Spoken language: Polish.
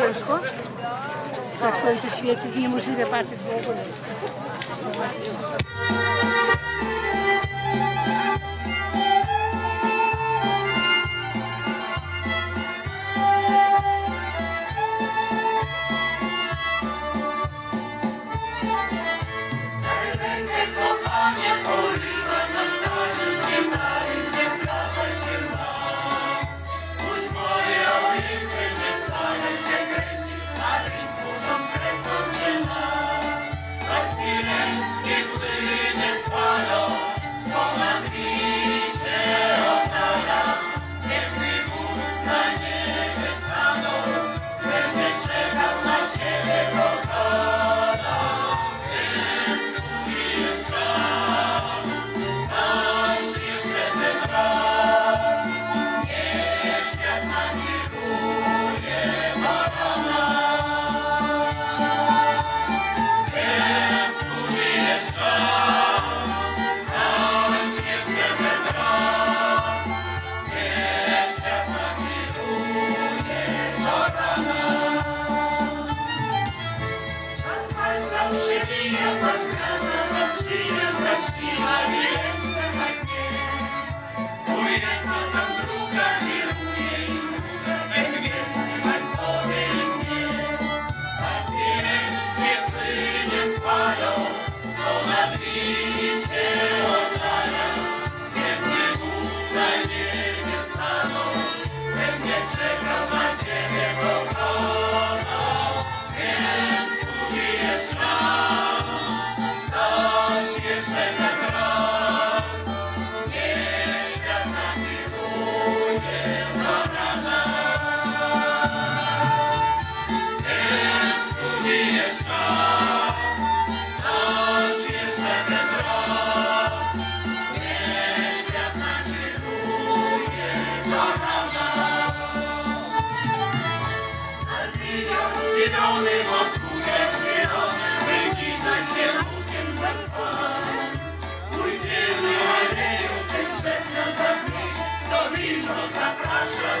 ciężko? Jak słońce świeci niemożliwe patrzeć w ogóle. Russia.